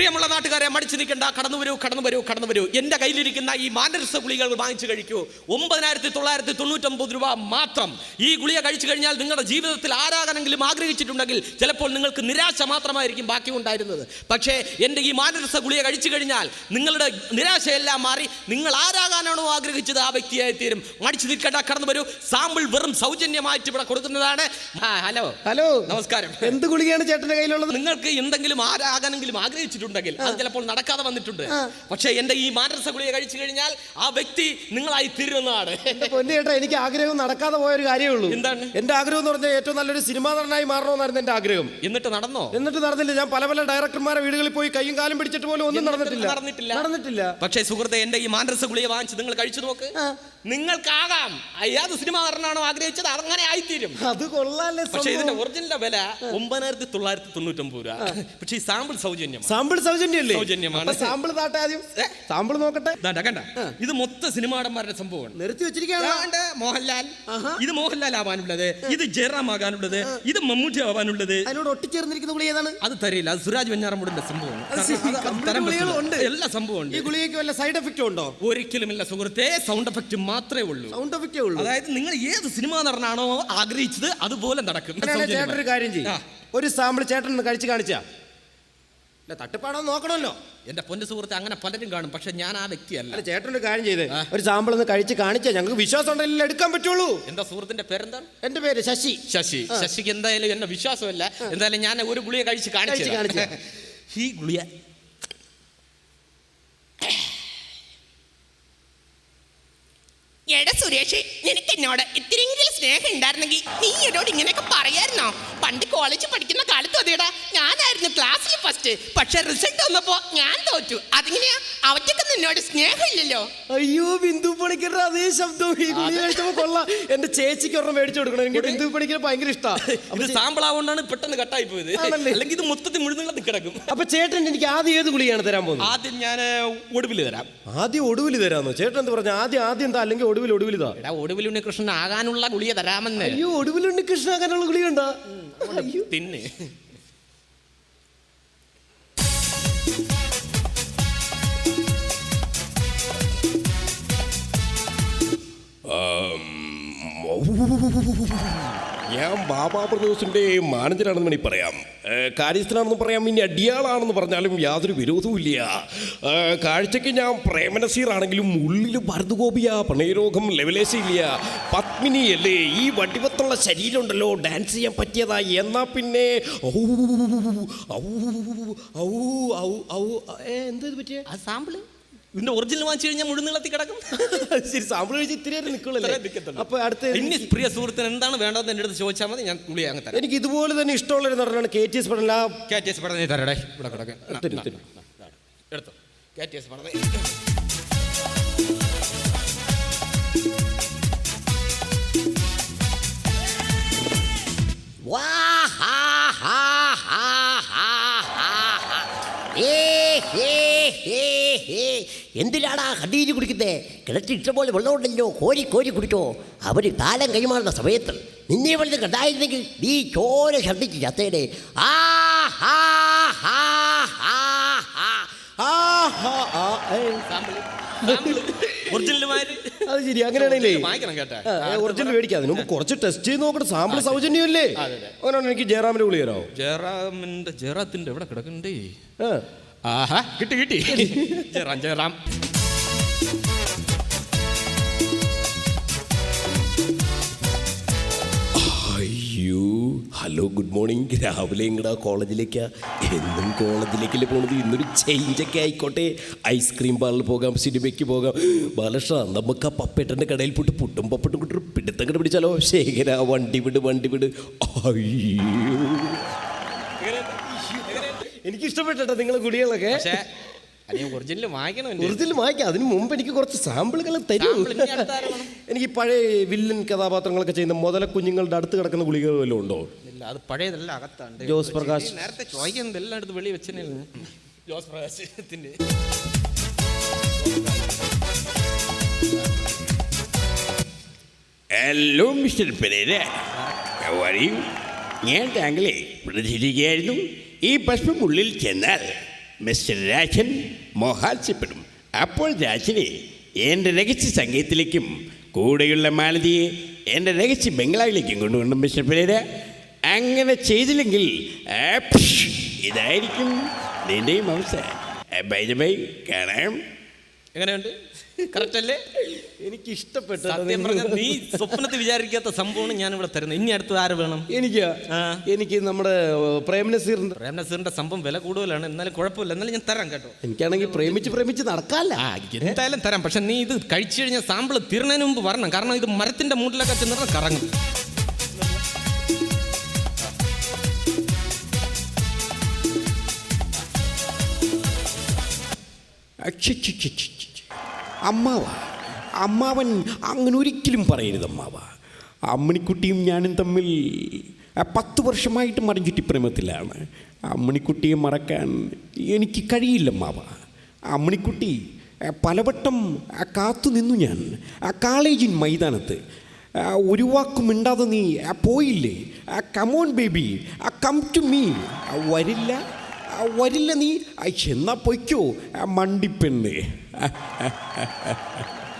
പ്രിയമുള്ള നാട്ടുകാരെ മടിച്ചു നിൽക്കണ്ട. കടന്നു വരൂ കടന്നു വരൂ കടന്നു വരൂ. എന്റെ കയ്യിലിരിക്കുന്ന ഈ മാനരസ ഗുളികൾ വാങ്ങിച്ചു കഴിക്കൂ. ഒമ്പതിനായിരത്തി തൊള്ളായിരത്തി തൊണ്ണൂറ്റൊമ്പത് രൂപ മാത്രം. ഈ ഗുളിക കഴിച്ചു കഴിഞ്ഞാൽ നിങ്ങളുടെ ജീവിതത്തിൽ ആരാകണമെങ്കിലും ആഗ്രഹിച്ചിട്ടുണ്ടെങ്കിൽ ചിലപ്പോൾ നിങ്ങൾക്ക് നിരാശ മാത്രമായിരിക്കും ബാക്കി ഉണ്ടായിരുന്നത്. പക്ഷേ എന്റെ ഈ മാനരസ ഗുളിക കഴിച്ചു കഴിഞ്ഞാൽ നിങ്ങളുടെ നിരാശയെല്ലാം മാറി നിങ്ങൾ ആരാകാനാണോ ആഗ്രഹിച്ചത് ആ വ്യക്തിയായി തീരും. മടിച്ചു നിൽക്കണ്ട കടന്നു വരൂ. സാമ്പിൾ വെറും സൗജന്യമായിട്ട് ഇവിടെ കൊടുക്കുന്നതാണ്. ഹലോ. ഹലോ. നമസ്കാരം. എന്ത് ഗുളികയാണ് ചേട്ടന്റെ കയ്യിലുള്ളത്? നിങ്ങൾക്ക് എന്തെങ്കിലും ആരാകാനെങ്കിലും ആഗ്രഹിച്ചിട്ടുണ്ടെങ്കിൽ അത് ചിലപ്പോൾ നടക്കാതെ വന്നിട്ടുണ്ട്. പക്ഷേ എന്റെ ഈ മാനസ ഗുളിക കഴിച്ചു കഴിഞ്ഞാൽ ആ വ്യക്തി നിങ്ങളായി തീരുന്നതാണ്. പൊന്നേട്ടാ പൊന്നു എനിക്ക് ആഗ്രഹം നടക്കാതെ പോയ ഒരു കാര്യമേ ഉള്ളൂ. എന്താണ്? എന്റെ ആഗ്രഹം എന്ന് പറഞ്ഞാൽ ഏറ്റവും നല്ലൊരു സിനിമാ നടനായി മാറണമെന്നായിരുന്നു എന്റെ ആഗ്രഹം. എന്നിട്ട് നടന്നോ? എന്നിട്ട് നടന്നില്ല. ഞാൻ പല പല ഡയറക്ടർമാരെ വീടുകളിൽ പോയി കൈയും കാലും പിടിച്ചിട്ട് പോലും ഒന്നും നടന്നിട്ടില്ല. നടന്നിട്ടില്ല. നടന്നിട്ടില്ല. പക്ഷേ സുഹൃത്തെ എന്റെ ഈ മാനസ ഗുളിക വാങ്ങിച്ച് നിങ്ങൾ കഴിച്ചു നോക്ക്. നിങ്ങൾക്കാകാം. അയ്യാത് സിനിമ നടനാണോ ആഗ്രഹിച്ചത്? അങ്ങനെ ആയിത്തീരും. അത് കൊള്ളാല്ലേ പക്ഷേ ഇതിന്റെ ഒറിജിനലിന്റെ ഒറിജിനൽ വില ഒമ്പതിനായിരത്തി തൊള്ളായിരത്തി തൊണ്ണൂറ്റൊമ്പത് രൂപ. പക്ഷേ ഈ സാമ്പിൾ സൗജന്യം സാമ്പിൾ സൗജന്യല്ലേ സൗജന്യമാണ്. സാമ്പിൾ താട്ടെ ആദ്യം. സാമ്പിൾ നോക്കട്ടെ. കണ്ട. ഇത് മൊത്ത സിനിമാടന്മാരുടെ സംഭവമാണ്. നിർത്തി വെച്ചിരിക്കുകയാണ്. മോഹൻലാൽ. ഇത് മോഹൻലാൽ ആവാനുള്ളത്. ഇത് ജയറാം ആകാനുള്ളത്. ഇത് മമ്മൂട്ടി ആവാനുള്ളത്. അതിനോട് ഒട്ടിച്ചേർന്നിരിക്കുന്ന ഗുളി ഏതാണ്? അത് തരില്ല അത് സുരാജ് വെഞ്ഞാറമ്പൂടിന്റെ സംഭവമാണ്. എല്ലാ സംഭവം ഈ ഗുളികയ്ക്ക് വല്ല സൈഡ് എഫക്റ്റും ഉണ്ടോ? ഒരിക്കലും ഇല്ല സുഹൃത്തെ. സൗണ്ട് എഫക്റ്റ് മാത്രമേ ഉള്ളൂ. സൗണ്ട് എഫക്റ്റേ ഉള്ളൂ. അതായത് നിങ്ങൾ ഏത് സിനിമ നടനാണോ ആഗ്രഹിച്ചത് അതുപോലെ നടക്കും. ചേട്ടൻ ഒരു കാര്യം ചെയ്യും. ഒരു സാമ്പിൾ ചേട്ടൻ കഴിച്ച് കാണിച്ചാ. അല്ല തട്ടുപ്പാടോ നോക്കണമല്ലോ. എന്റെ പൊന്നു സുഹൃത്ത് അങ്ങനെ പലരും കാണും പക്ഷെ ഞാൻ ആ വ്യക്തിയല്ല. ചേട്ടൻ ഒരു കാര്യം ചെയ്തേ. ഒരു സാമ്പിൾ ഒന്ന് കഴിച്ച് കാണിച്ചാൽ ഞങ്ങൾക്ക് വിശ്വാസം ഉണ്ടെങ്കിൽ എടുക്കാൻ പറ്റുള്ളൂ. എന്റെ സുഹൃത്തിന്റെ പേരെന്താണ്? എന്റെ പേര് ശശി. ശശി. ശശിക്ക് എന്തായാലും എന്നെ വിശ്വാസമല്ല. എന്തായാലും ഞാൻ ഒരു ഗുളിയെ കഴിച്ച് കാണിച്ചു കാണിച്ചു ഈ ഗുളിക എടാ സുരേഷ് നിനക്ക് എന്നോട് ഇത്തിരിയെങ്കിലും സ്നേഹം ഉണ്ടായിരുന്നെങ്കിൽ നീ എന്നോട് ഇങ്ങനെയൊക്കെ പറയായിരുന്നോ? പണ്ട് കോളേജിൽ പഠിക്കുന്ന കാലത്ത് അതേടാ. ഞാനായിരുന്നു ക്ലാസ്സിൽ ഫസ്റ്റ് പക്ഷെ റിസൾട്ട് വന്നപ്പോ ഞാൻ തോറ്റു. അതിങ്ങനെയാ? അവറ്റക്ക് നിന്നോട് സ്നേഹമില്ലല്ലോ. അയ്യോ ബിന്ദു പണിക്കരുടെ അതേ ശബ്ദം ഈ ഗുളിക കഴിച്ചപ്പോ കൊള്ളാം. എന്റെ ചേച്ചിക്ക് ഒരെണ്ണം മേടിച്ചു കൊടുക്കണം. എനിക്ക് ബിന്ദു പണിക്കർ ഭയങ്കര ഇഷ്ടമാണ് ഇത് സാമ്പിൾ ആവുകൊണ്ടാണ് പെട്ടെന്ന് കട്ടായി പോയത്. ആണല്ലേ? അല്ലെങ്കിൽ ഇത് മൊത്തത്തിൽ മുഴുവൻ കിടക്കും. അപ്പൊ ചേട്ടൻ എനിക്ക് ആദ്യം ഏത് ഗുളിയാണ് തരാൻ പോകുന്നത്? ആദ്യം ഞാൻ ഒടുവിൽ തരാം. ആദ്യം ഒടുവിൽ തരാന്നോ? ചേട്ടൻ എന്ത് പറഞ്ഞു? ആദ്യം ആദ്യം എന്താ? അല്ലെങ്കിൽ ഒടുവിൽ ഒടുവിൽ ഇതാ? എടാ ഒടുവിൽ ഉണ്ണികൃഷ്ണൻ ആകാനുള്ള ഗുളിക തരാമെന്ന്. അയ്യോ ഒടുവിലുണ്ട് കൃഷ്ണാകാനുള്ള ഗുളിയുണ്ടോ അയ്യോ. തിന്ന്. ഞാൻ ബാബാ ബ്രദേഴ്സിന്റെ മാനേജരാണെന്ന് വേണമെങ്കിൽ പറയാം. കാര്യസ്ഥനാണെന്ന് പറയാം ഇനി അടിയാളാണെന്ന് പറഞ്ഞാലും യാതൊരു വിരോധവും ഇല്ല. ഏ, കാഴ്ചയ്ക്ക് ഞാൻ പ്രേമനസീറാണെങ്കിലും ഉള്ളിൽ ഭരതഗോപിയ പ്രണയരോഗം ലെവലേശയില്ല പത്മിനി അല്ലേ ഈ വടിവത്തുള്ള ശരീരമുണ്ടല്ലോ ഡാൻസ് ചെയ്യാൻ പറ്റിയതാ എന്നാ പിന്നെ? ഔ, ഔ, ഔ, ഔ, എന്താ പറ്റിയേ? സാമ്പിൾ. ഇതിന്റെ ഒറിജിനൽ വാങ്ങിച്ചു കഴിഞ്ഞാൽ മുഴുനീളത്തിൽ കിടക്കും. ശരി സാമ്പിൾ കഴിച്ച് ഇത്തിരി നേരം നിൽക്കുള്ളൂ അപ്പൊ അടുത്ത ഇനി പ്രിയ സുഹൃത്തിന് എന്താണ് വേണ്ടതെന്ന് എന്റെ അടുത്ത് ചോദിച്ചാൽ മതി ഞാൻ ഗുളിക അങ്ങ് തരാം. എനിക്ക് ഇതുപോലെ തന്നെ ഇഷ്ടമുള്ള ഒരു നടനാണ് കെ ടി എസ് പഠന. കെ ടി എസ് പഠന തരടേ. ഇവിടെ വാ ഹാ ഹാ ഹാ ഹാ. പടനെ എന്തിനാടാ കണ്ണീര് കുടിക്കുന്നേ? കിണറ്റിട്ട ഇഷ്ടംപോലെ വെള്ളമുണ്ടല്ലോ കോരി കോരി കുടിച്ചോ. അവർ കാലം കൈമാറുന്ന സമയത്ത് നിന്നെ വലുത് കണ്ടായിരുന്നെങ്കിൽ നീ ചോര ഛർദ്ദിച്ച് ചത്തേടെ ആ ഹാ ഹാ ഹാ ഹാ ആ, ഹാ, ആ, അത് ശരി അങ്ങനെയാണല്ലേ? ഒറിജിനൽ മേടിക്കാം അതിന് മുമ്പ് കുറച്ച് ടെസ്റ്റ് ചെയ്ത് നോക്കട്ടെ. സാമ്പിൾ സൗജന്യമല്ലേ. അങ്ങനെയാണ് എനിക്ക് ജയറാമിന്റെ ഗുളി തരാമോ ജയറാമിന്റെ ജയറാത്തിന്റെ എവിടെ കിടക്കണ്ടേ. ആഹാ കിട്ടി കിട്ടി. ജയറാം ജയറാം അയ്യോ ഹലോ ഗുഡ് മോർണിംഗ്. രാവിലെ ഇങ്ങടാ കോളേജിലേക്കാ? എന്നും കോളേജിലേക്കല്ലേ പോണത്? ഇന്നൊരു ചേഞ്ചൊക്കെ ആയിക്കോട്ടെ. ഐസ്ക്രീം പാർലറിൽ പോകാം സിനിമയ്ക്ക് പോകാം. ബാലകൃഷ്ണ നമുക്ക് ആ പപ്പേട്ടന്റെ കടയിൽ പോയിട്ട് പുട്ടും പപ്പട്ടും കിട്ടും പിടുത്തം കണ്ടുപിടിച്ചാലോ? ശേഖര വണ്ടി വിട് വണ്ടി വിട്. അയ്യോ. എനിക്ക് ഇഷ്ടപ്പെട്ടോ നിങ്ങളെ കുടികളൊക്കെ. പക്ഷേ ഒറിജിനൽ വാങ്ങിക്കണം. ഒറിജിനൽ വായിക്കാം അതിന് മുമ്പ് എനിക്ക് കുറച്ച് സാമ്പിളുകൾ തരും? എനിക്ക് പഴയ വില്ലൻ കഥാപാത്രങ്ങളൊക്കെ ചെയ്യുന്ന മുതല കുഞ്ഞുങ്ങളുടെ അടുത്ത് കിടക്കുന്ന ഗുളികൾ വല്ലതും ഉണ്ടോ? ഇല്ല അത് പഴയതല്ല അകത്താണ് ജോസ് പ്രകാശ്. നേരത്തെ ചോദിക്കുന്നത് എല്ലാം എടുത്ത് വെളി വെച്ചേ ജോസ് പ്രകാശത്തിന്റെ ഹലോ മിസ്റ്റർ പെരേര ഞാൻ താങ്കളെ പ്രതികരിക്കുകയായിരുന്നു. ഈ ഭസ്മം ചെന്നാൽ മിസ്റ്റർ രാജൻ മോഹാത്സ്യപ്പെടും. അപ്പോൾ രാജനെ എന്റെ രഹസ്യ സംഗീതത്തിലേക്കും കൂടെയുള്ള മാലതിയെ എന്റെ രഹസ്യ ബംഗ്ലാവിലേക്കും കൊണ്ടുവന്നു മിസ്റ്റർ പെരേര. അങ്ങനെ ചെയ്തില്ലെങ്കിൽ ഇതായിരിക്കും നിന്റെയും അവസ്ഥ. ബൈ ബൈ കാണാം. എങ്ങനെയുണ്ട്? കറക്റ്റ് അല്ലേ? എനിക്ക് ഇഷ്ടപ്പെട്ടു സത്യം പറഞ്ഞാൽ നീ സ്വപ്നത്തിൽ വിചാരിക്കാത്ത സംഭവമാണ് ഞാൻ ഇവിടെ തരുന്നത് ഇനി അടുത്ത് ആര് വേണം? എനിക്ക് എനിക്ക് നമ്മുടെ പ്രേം നസീറിന്റെ സംഭവം വില കൂടുതലാണ്. എന്നാലും കുഴപ്പമില്ല. എന്നാലും ഞാൻ തരാം കേട്ടോ. എനിക്കാണെങ്കിൽ പ്രേമിച്ച് പ്രേമിച്ച് നടക്കാല്ല. എന്തായാലും തരാം. പക്ഷെ നീ ഇത് കഴിച്ചു കഴിഞ്ഞാൽ സാമ്പിൾ തീർന്നതിന് മുമ്പ് വരണം. കാരണം ഇത് മരത്തിന്റെ മൂട്ടിലൊക്കെ ചെന്നിട്ട് കറങ്ങും. അച്ഛച്ഛച്ഛച്ഛ. അമ്മാവ. അമ്മാവൻ അങ്ങനെ ഒരിക്കലും പറയരുത് അമ്മാവ. അമ്മണിക്കുട്ടിയും ഞാനും തമ്മിൽ പത്ത് വർഷമായിട്ട് മറിഞ്ഞുറ്റി പ്രേമത്തിലാണ്. അമ്മണിക്കുട്ടിയെ മറക്കാൻ എനിക്ക് കഴിയില്ല അമ്മാവ. അമ്മണിക്കുട്ടി പലവട്ടം കാത്തു നിന്നു ഞാൻ. കോളേജിൻ മൈതാനത്ത്. ഒരു വാക്കും മിണ്ടാതെ നീ പോയില്ലേ? Come on baby come to me വരില്ല. വരില്ല നീ. എന്നാ പൊയ്ക്കോ. ആ, മണ്ടിപ്പെണ്ണ്.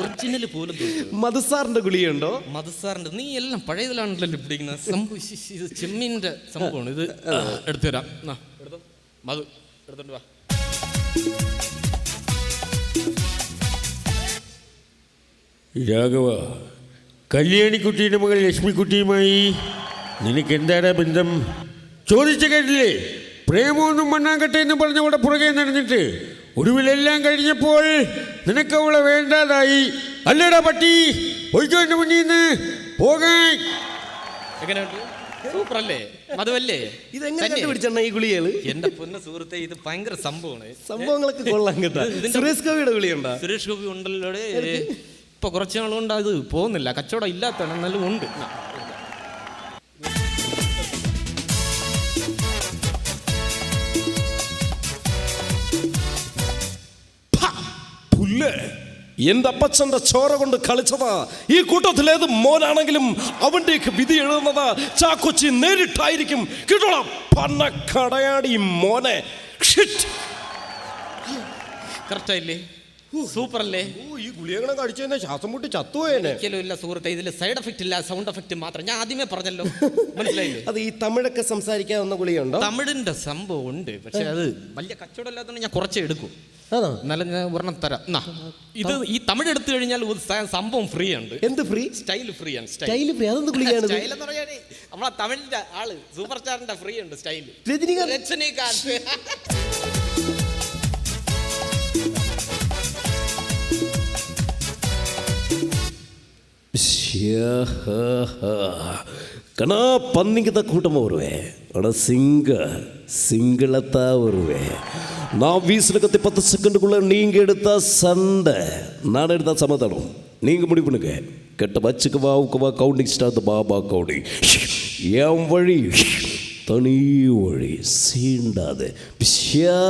ഒറിജിനൽ പോലും. മധുസാറിന്റെ ഗുളിയുണ്ടോ മധുസാറിന്റെ നീ എല്ലാം പഴയതിലാണല്ലോ പിടിക്കുന്നത്. സംഭവം ചെമ്മീന്റെ സംഭവമാണ്. ഇത് എടുത്തു തരാം നാ, എടുത്തോ. മധു എടുത്തോണ്ട് വാ. രാഘവ കല്യാണിക്കുട്ടിയുടെ മകൾ ലക്ഷ്മിക്കുട്ടിയുമായി നിനക്ക് എന്താണ് ബന്ധം? ചോദിച്ചു കേട്ടില്ലേ? പ്രേമമൊന്നും മണ്ണാങ്കട്ടെ എന്ന് പറഞ്ഞവിടെ പുറകെ നടന്നിട്ട് ഒടുവിലെല്ലാം കഴിഞ്ഞപ്പോൾ നിനക്ക് അവളെ വേണ്ടാതായി. അല്ലടാ പട്ടി ഒഴിക്കോ എന്റെ മുന്നിൽ നിന്ന്. പോകാൻ എങ്ങനെയുണ്ട്? സൂപ്പർ അല്ലേ മധുവല്ലേ? ഇതെങ്ങനെ തന്നെ? കണ്ടുപിടിച്ചെണ്ണ ഈ ഗുളികൾ എന്റെ പൊന്ന സുഹൃത്തെ ഇത് ഭയങ്കര സംഭവമാണ്. സംഭവങ്ങളൊക്കെ കൊള്ളാൻ കേട്ടോ. സുരേഷ് ഗോപിയുടെ ഗുളിയുണ്ടോ സുരേഷ് ഗോപി ഉണ്ടല്ലോ ഇപ്പൊ കുറച്ച് നാളുകൊണ്ട് അത് പോകുന്നില്ല. കച്ചവടം ഇല്ലാത്തതാണ് എന്നാലും ഉണ്ട്. നാ. അപ്പച്ചന്റെ ചോര കൊണ്ട് കളിച്ചതാ. ഈ കൂട്ടത്തിൽ ഏത് മോനാണെങ്കിലും അവന്റെയൊക്കെ വിധി എഴുതുന്നത് ചാക്കൊച്ചി നേരിട്ടായിരിക്കും. കിട്ടണം പണ കടയാടി മോനെ. ഷിറ്റ്. കറക്റ്റ് ആയില്ലേ? സൂപ്പർ അല്ലേ ഓ ഈ ഗുളിയകളെ കഴിച്ചു ശ്വാസം മുട്ടി ചത്തുപോയേനെ. ഒരിക്കലും ഇല്ല സുഹൃത്തെ ഇതിൽ സൈഡ് എഫക്റ്റ് ഇല്ല സൗണ്ട് എഫക്റ്റ് മാത്രം. ഞാൻ ആദ്യമേ പറഞ്ഞല്ലോ. മനസ്സിലായില്ലേ? അത് ഈ തമിഴൊക്കെ സംസാരിക്കാവുന്ന ഗുളിയുണ്ടോ തമിഴിന്റെ സംഭവം ഉണ്ട്. പക്ഷെ അത് വലിയ കച്ചവടം ഇല്ലാത്തതുകൊണ്ട് ഞാൻ കുറച്ച് എടുക്കും. എന്നാലും ഞാൻ ഒരെണ്ണം തരാം. എന്നാ ഇത് ഈ തമിഴ് എടുത്തു കഴിഞ്ഞാൽ ഒരു സംഭവം ഫ്രീ ഉണ്ട്. എന്ത് ഫ്രീ സ്റ്റൈൽ ഫ്രീ ആണ് സ്റ്റൈൽ ഫ്രീ അതെന്ത് കുളിക്കാണത് സ്റ്റൈൽ എന്ന് പറഞ്ഞാൽ നമ്മളെ തമിഴിന്റെ ആൾ സൂപ്പർ സ്റ്റാറിന്റെ ഫ്രീ ഉണ്ട് സ്റ്റൈൽ രജനികാന്ത്. രജനീകാന്ത് ശ്ശേ, ഹ, ഹ. കണാ പന്നിക്കുന്ന കൂട്ടം ഓർവേ ஆனால் சிங்க சிங்களத்தான் வருவேன் நான் வீசின கத்தி பத்து செகண்டுக்குள்ளே நீங்கள் எடுத்தால் சண்டை நான் எடுத்தால் சமாதானம் நீங்கள் முடிவு பண்ணுங்க. கெட்ட பச்சுக்கு வாவுக்கு வா கவுண்டிங் ஸ்டார்ட் பாபா கவுண்டிங் என் வழி தனி வழி சீண்டாது. பிஷா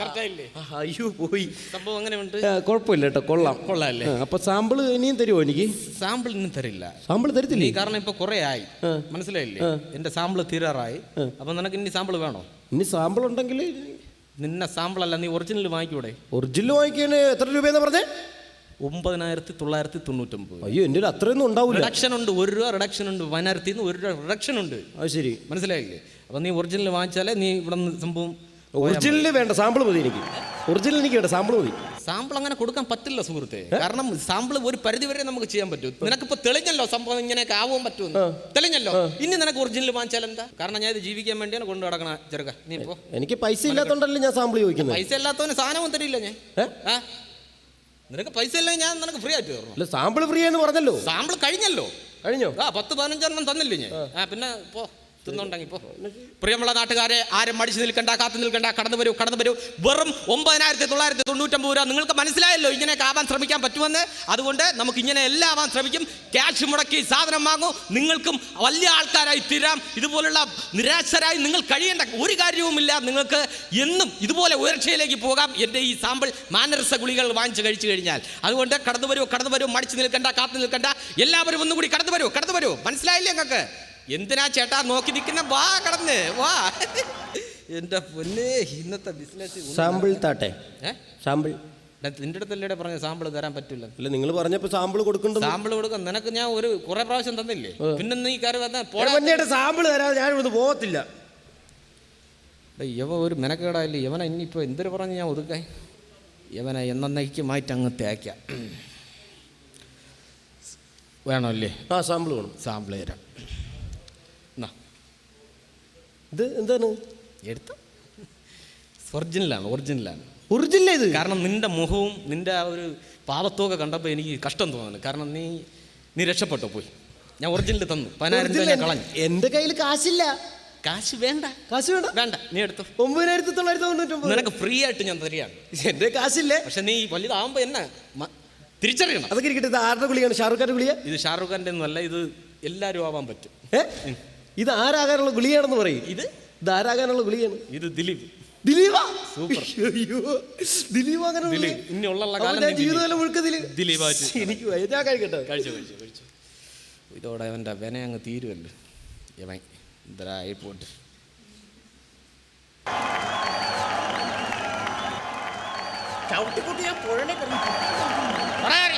അയ്യോ പോയി. സംഭവം അങ്ങനെയുണ്ട്. ആ, കുഴപ്പമില്ല കേട്ടോ കൊള്ളാം. കൊള്ളാല്ലേ? അപ്പൊ സാമ്പിൾ ഇനിയും തരുമോ എനിക്ക്? സാമ്പിൾ ഇന്നും തരില്ല. സാമ്പിൾ തരത്തില്ലേ? കാരണം ഇപ്പൊ കുറെ ആയി. മനസ്സിലായില്ലേ? എന്റെ സാമ്പിൾ തീരാറായി. അപ്പൊ നിനക്ക് ഇനി സാമ്പിൾ വേണോ? ഇനി സാമ്പിൾ ഉണ്ടെങ്കിൽ നിന്നെ സാമ്പിൾ അല്ല നീ ഒറിജിനൽ വാങ്ങിക്കൂടെ? ഒറിജിനൽ വാങ്ങിക്കാൻ എത്ര രൂപയെന്ന് പറഞ്ഞേ? ഒമ്പതിനായിരത്തി തൊള്ളായിരത്തി തൊണ്ണൂറ്റൊമ്പത് അയ്യോ എന്റെ അത്രയൊന്നും ഉണ്ടാവില്ല. റിഡക്ഷൻ ഉണ്ട് ഒരു രൂപ റിഡക്ഷൻ ഉണ്ട്. പതിനായിരത്തി നിന്ന് ഒരു രൂപ റിഡക്ഷൻ ഉണ്ട്. അത് ശരി. മനസ്സിലായില്ലേ? അപ്പൊ നീ ഒറിജിനൽ വാങ്ങിച്ചാലേ നീ ഇവിടെ നിന്ന് സംഭവം ഒറിജിനൽ വേണ്ട സാമ്പിൾ മതി എനിക്ക്. ഒറിജിനൽ എനിക്ക് വേണ്ട സാമ്പിൾ മതി. സാമ്പിൾ അങ്ങനെ കൊടുക്കാൻ പറ്റില്ല സുഹൃത്തെ. കാരണം സാമ്പിൾ ഒരു പരിധി വരെ നമുക്ക് ചെയ്യാൻ പറ്റും. നിനക്കിപ്പോ തെളിഞ്ഞല്ലോ സംഭവം ഇങ്ങനെയൊക്കെ ആവാൻ പറ്റുമെന്ന്. തെളിഞ്ഞല്ലോ? ഇനി നിനക്ക് ഒറിജിനൽ വാങ്ങിച്ചാൽ എന്താ കാരണം ഞാൻ ഇത് ജീവിക്കാൻ വേണ്ടിയാണ് കൊണ്ടു നടക്കണ ചെറുക്ക നീ ഇപ്പോ എനിക്ക് പൈസ ഇല്ലാത്തോണ്ടല്ലേ ഞാൻ സാമ്പിൾ ചോദിക്കുന്നത്. പൈസ ഇല്ലാത്തവന് സാധനവും തരില്ല ഞാൻ. നിനക്ക് പൈസ ഇല്ലെങ്കിൽ ഞാൻ നിനക്ക് ഫ്രീ ആയിട്ട് തരണം സാമ്പിൾ ഫ്രീ എന്ന് പറഞ്ഞല്ലോ. സാമ്പിൾ കഴിഞ്ഞല്ലോ. കഴിഞ്ഞോ? ആ പത്ത് പതിനഞ്ചെണ്ണം തന്നില്ലേ ഞാൻ? ആ പിന്നെ പോ. തിന്നുണ്ടെങ്കിൽ പ്രിയമുള്ള നാട്ടുകാരെ ആരും മടിച്ചു നിൽക്കണ്ട കാത്തു നിൽക്കണ്ട കടന്നു വരൂ കടന്നു വരൂ. വെറും ഒമ്പതിനായിരത്തി തൊള്ളായിരത്തി തൊണ്ണൂറ്റമ്പത് രൂപ. നിങ്ങൾക്ക് മനസ്സിലായല്ലോ ഇങ്ങനെയൊക്കെ ആവാൻ ശ്രമിക്കാൻ പറ്റുമെന്ന്. അതുകൊണ്ട് നമുക്ക് ഇങ്ങനെ എല്ലാം ആവാൻ ശ്രമിക്കും. ക്യാഷ് മുടക്കി സാധനം വാങ്ങൂ. നിങ്ങൾക്കും വലിയ ആൾക്കാരായി തീരാം. ഇതുപോലുള്ള നിരാശരായി നിങ്ങൾ കഴിയേണ്ട ഒരു കാര്യവുമില്ല. നിങ്ങൾക്ക് എന്നും ഇതുപോലെ ഉയർച്ചയിലേക്ക് പോകാം. എന്റെ ഈ സാമ്പിൾ മാനരസ ഗുളികൾ വാങ്ങിച്ച് കഴിച്ചു കഴിഞ്ഞാൽ. അതുകൊണ്ട് കടന്നു വരൂ കടന്നു വരൂ. മടിച്ചു നിൽക്കണ്ട കാത്തു നിൽക്കണ്ട. എല്ലാവരും ഒന്നുകൂടി കടന്നു വരൂ കടന്നു വരൂ. മനസ്സിലായില്ലേ നിങ്ങൾക്ക്? എന്തിനാ ചേട്ടാ നോക്കി നിൽക്കുന്ന? വാ കടന്ന് വാ. എന്റെ പൊന്നെ ഇന്നത്തെ ബിസിനസ് സാമ്പിൾ താട്ടെ. സാമ്പിൾ നിന്റെ അടുത്തല്ലേ പറഞ്ഞ സാമ്പിൾ തരാൻ പറ്റില്ല. അല്ല നിങ്ങൾ പറഞ്ഞപ്പോ സാമ്പിൾ കൊടുക്കണ്ട? സാമ്പിൾ കൊടുക്കാം നിനക്ക് ഞാൻ ഒരു കുറെ പ്രാവശ്യം തന്നില്ലേ? പിന്നെ നീ കാര്യം വന്ന പോടാ. പൊന്നിയുടെ സാമ്പിൾ തരാതെ ഞാൻ ഇവിടുന്ന് പോകത്തില്ല. യവ ഒരു മെനക്കേടായില്ലേ? യവന ഇനിയിപ്പോൾ എന്തൊരു പറഞ്ഞ് ഞാൻ ഒതുക്കാൻ? യവന എന്നേക്ക് മാറ്റി അങ്ങ് തേക്കാം. വേണമല്ലേ ആ സാമ്പിൾ വേണം. സാമ്പിൾ തരാം. ഇത് എന്താണ്? എടുത്ത. ഒറിജിനലാണ് ഒറിജിനലാണ്. ഒറിജിനൽ ഇത്? കാരണം നിന്റെ മുഖവും നിന്റെ ആ ഒരു പാവത്തൊക്കെ കണ്ടപ്പോൾ എനിക്ക് കഷ്ടം തോന്നുന്നു. കാരണം നീ നീ രക്ഷപ്പെട്ടോ പോയി. ഞാൻ ഒറിജിനൽ തന്നു. പതിനായിരം രൂപ ഞാൻ കളഞ്ഞു. എന്റെ കയ്യിൽ കാശില്ല. കാശ് വേണ്ട. കാശ് വേണ്ട? വേണ്ട നീ എടുത്തു. ഒമ്പതിനായിരത്തി തൊള്ളായിരത്തി തൊണ്ണൂറ്റൊമ്പത്. നിനക്ക് ഫ്രീ ആയിട്ട് ഞാൻ തരികയാണ്. എന്റെ കാശില്ലേ? പക്ഷെ നീ വലുതാവുമ്പോ എന്നെ തിരിച്ചറിയണം. അതൊക്കെ ഇരിക്കട്ടെ ഇത് ആരുടെ ഗുളിയാണ്? ഷാറുഖ് ഖാന്റെ ഗുളിയ ഇത് ഷാറുഖ് ഒന്നും ഇത് എല്ലാവരും ആവാൻ പറ്റും. ഏ? ഇത് ആരാകാനുള്ള ഗുളിയാണെന്ന് പറയും. ഇത്? ഇത് ആരാകാനുള്ള ഗുളിയാണ് ഇത് ദിലീപ്. ദിലീപാ? സൂപ്പർ. അയ്യോ ദിലീപ് അങ്ങനെ ദിലീപ് കാലം ഞാൻ നീ ജീവിതകാലം മുഴുക്ക ദിലീപ്. ദിലീപായിട്ട് എനിക്ക് വയ്യ. ഞാൻ കഴിക്കട്ടെ. കഴിച്ചു കഴിച്ചു കഴിച്ചു. ഇതോടെ അവന്റെ വിന അങ്ങ് തീരുമല്ലോ ഇതായി ഇതരായി പോട്ട്. ചവിട്ടിക്കുട്ടി ഞാൻ പുഴനെ പറയാറി